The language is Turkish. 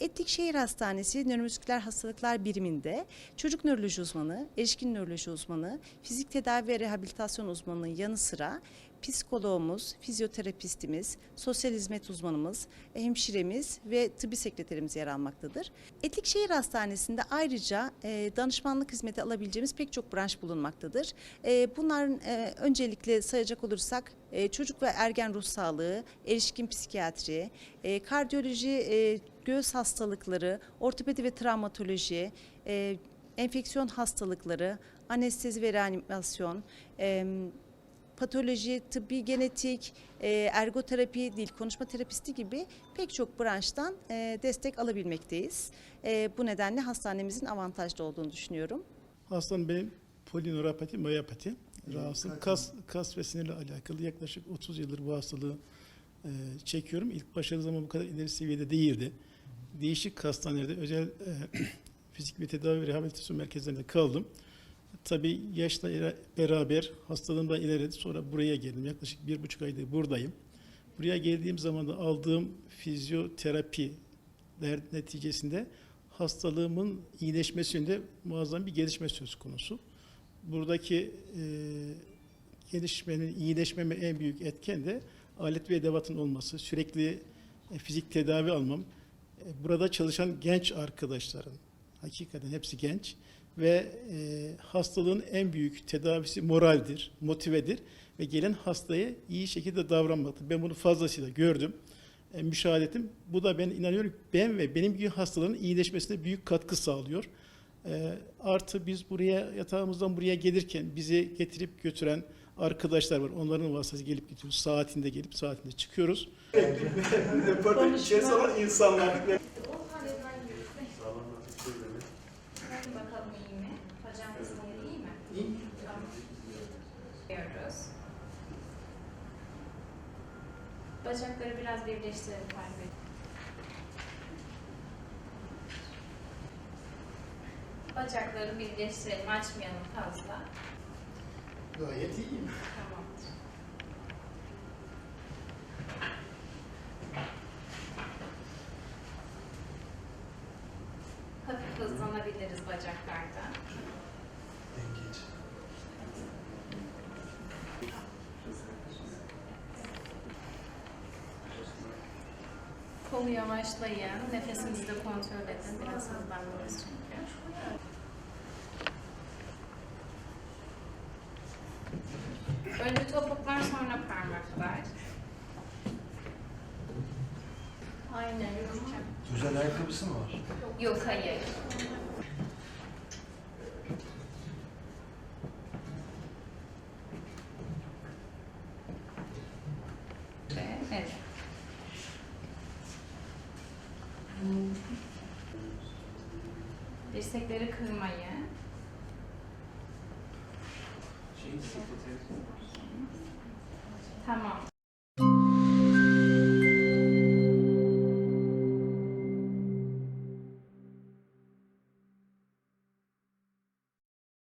Etlik Şehir Hastanesi Nöromüsküler Hastalıklar Biriminde çocuk nöroloji uzmanı, erişkin nöroloji uzmanı, fizik tedavi ve rehabilitasyon uzmanının yanı sıra psikologumuz, fizyoterapistimiz, sosyal hizmet uzmanımız, hemşiremiz ve tıbbi sekreterimiz yer almaktadır. Etlik Şehir Hastanesi'nde ayrıca e, danışmanlık hizmeti alabileceğimiz pek çok branş bulunmaktadır. E, bunların e, öncelikle sayacak olursak e, çocuk ve ergen ruh sağlığı, erişkin psikiyatri, e, kardiyoloji, e, göğüs hastalıkları, ortopedi ve travmatoloji, e, enfeksiyon hastalıkları, anestezi ve reanimasyon, e, patoloji, tıbbi genetik, e, ergoterapi, dil konuşma terapisti gibi pek çok branştan e, destek alabilmekteyiz. E, bu nedenle hastanemizin avantajlı olduğunu düşünüyorum. Hastam benim polinöropati, miyopati. Rahatsızlık kas, kas ve sinirle alakalı yaklaşık 30 yıldır bu hastalığı e, çekiyorum. İlk başladığı zaman bu kadar ileri seviyede değildi. Değişik hastanelerde özel e, fizik ve tedavi ve rehabilitasyon merkezlerinde kaldım. Tabii yaşla beraber hastalığım da ilerledi. Sonra buraya geldim. Yaklaşık bir buçuk aydır buradayım. Buraya geldiğim zaman da aldığım fizyoterapi neticesinde hastalığımın iyileşmesinde muazzam bir gelişme söz konusu. Buradaki e, gelişmenin, iyileşmeme en büyük etken de alet ve edevatın olması, sürekli e, fizik tedavi almam, e, burada çalışan genç arkadaşların, hakikaten hepsi genç ve e, hastalığın en büyük tedavisi moraldir, motivedir ve gelen hastaya iyi şekilde davranmaktır. Ben bunu fazlasıyla gördüm, e, müşahede ettim. Bu da ben inanıyorum ben ve benim gibi hastaların iyileşmesine büyük katkı sağlıyor. E, artı biz buraya yatağımızdan buraya gelirken bizi getirip götüren arkadaşlar var. Onların vasıtasıyla gelip gidiyoruz. Saatinde gelip saatinde çıkıyoruz. Olan insanlar. Bacakları biraz birleştirelim Bey. Bacakları birleştirelim, açmayalım fazla. Gayet iyiyim. Tamamdır. Hafif hızlanabiliriz bacaklarda. Kolu yavaşlayın. Nefesinizi de kontrol edin. Biraz hızlandınız çünkü. Önce topuklar sonra parmaklar. Aynen yürürken. Güzel ayakkabısı mı var? Yok hayır. Ve evet. Dirsekleri kırmayın. Tamam.